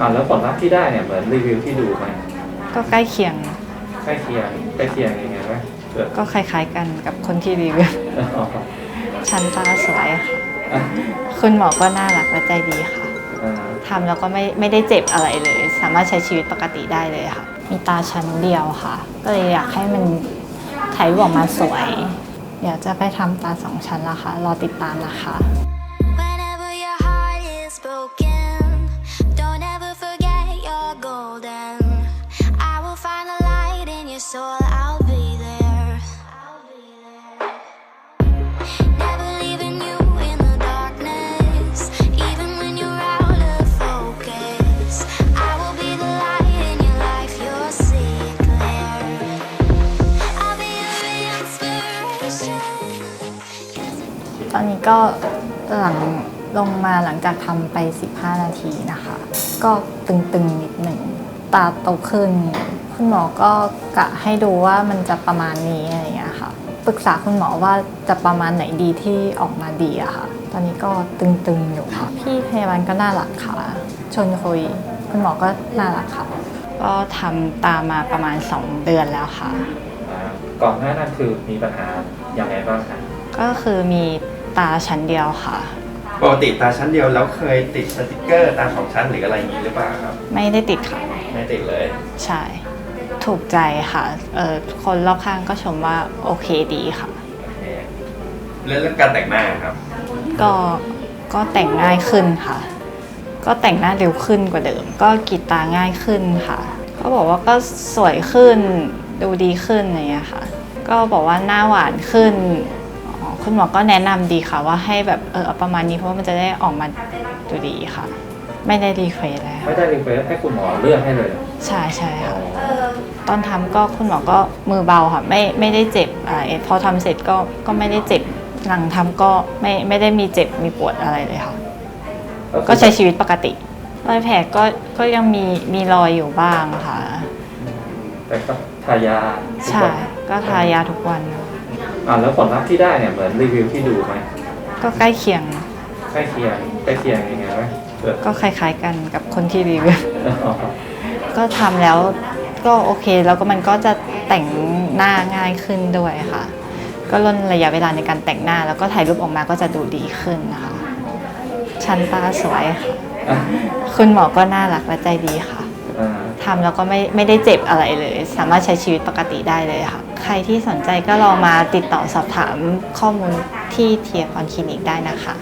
อ่าแล้วผลลัพธ์ที่ได้เนี่ยเหมือนรีวิวที่ดูไหมก็ใกล้เคียง ใกล้เคียงใกล้เคียงยังไงไหมเกิดก็คล้ายๆกันกับคนที่รีวิว อ๋อชั้นตาสวยค่ะ อะคุณหมอก็น่ารักและใจดีค่ะอ่าทำแล้วก็ไม่ไม่ได้เจ็บอะไรเลย สามารถใช้ชีวิตปกติได้เลยค่ะ มีตาชั้นเดียวค่ะ ก็เลยอยากให้มันถ่ายรูปออกมาสวย เดี๋ยวจะไปทำตาสองชั้นละค่ะ รอติดตามนะคะ ตอนนี้ก็หลังลงมาหลังจากทำไป 15 นาทีนะคะ ก็ตึงๆนิดหนึ่ง ตาโตขึ้น คุณหมอก็กะให้ดูว่ามันจะประมาณนี้อะไรอย่างเงี้ยค่ะ ปรึกษาคุณหมอว่าจะประมาณไหนดีที่ออกมาดีอะค่ะ ตอนนี้ก็ตึงๆอยู่ค่ะ พี่พยาบาลก็น่ารักค่ะ ชวนคุย คุณหมอก็น่ารักค่ะ ก็ทำตามมาประมาณ 2 เดือนแล้วค่ะอ่าก่อนหน้านั้นคือมีปัญหาอย่างไรบ้างครับก็คือมีตาชั้นเดียวค่ะ ปกติตาชั้นเดียวแล้วเคยติดสติกเกอร์ตาสองชั้นหรืออะไรอย่างนี้หรือเปล่าครับ ไม่ได้ติดค่ะ ไม่ติดเลย ใช่ ถูกใจค่ะเออคนรอบข้างก็ชมว่าโอเคดีค่ะโอเคแล้วเรื่องการแต่งหน้าครับ ก็ก็แต่งง่ายขึ้นค่ะ ก็แต่งหน้าเร็วขึ้นกว่าเดิม ก็กรีดตาง่ายขึ้นค่ะก็บอกว่าก็สวยขึ้นดูดีขึ้นอะไรอย่างเงี้ยค่ะ ก็บอกว่าหน้าหวานขึ้นอ๋อคุณหมอก็แนะนำดีค่ะว่าให้แบบเออเอาประมาณนี้เพราะว่ามันจะได้ออกมาดูดีค่ะ ไม่ได้รีเควสแล้วไม่ได้รีเควสให้คุณหมอเลือกให้เลยใช่ใช่อ๋อค่ะตอนทำก็คุณหมอก็มือเบาค่ะไม่ไม่ได้เจ็บอะไรพอทำเสร็จก็ก็ไม่ได้เจ็บหลังทำก็ไม่ไม่ได้มีเจ็บมีปวดอะไรเลยค่ะคือก็ใช้ชีวิตปกติรอยแผลก็ก็ยังมีมีรอยอยู่บ้างค่ะ แต่ก็ทายาทุกใช่วันก็ทายาทุกวันอ่าแล้วผลลัพธ์ที่ได้เนี่ยเหมือนรีวิวที่ดูไหมก็ใกล้เคียง ใกล้เคียงใกล้เคียงยังไงไหมเกิดก็คล้ายๆกันกับคนที่รีวิวอ๋อก็ทำแล้วก็โอเคแล้วก็มันก็จะแต่งหน้าง่ายขึ้นด้วยค่ะ ก็ลดระยะเวลาในการแต่งหน้า แล้วก็ถ่ายรูปออกมาก็จะดูดีขึ้นนะคะ ชั้นตาสวยค่ะอะคุณหมอก็น่ารักและใจดีค่ะอ่าทำแล้วก็ไม่ไม่ได้เจ็บอะไรเลย สามารถใช้ชีวิตปกติได้เลยค่ะ ใครที่สนใจก็ลองมาติดต่อสอบถามข้อมูลที่เทียคอนคลินิกได้นะคะ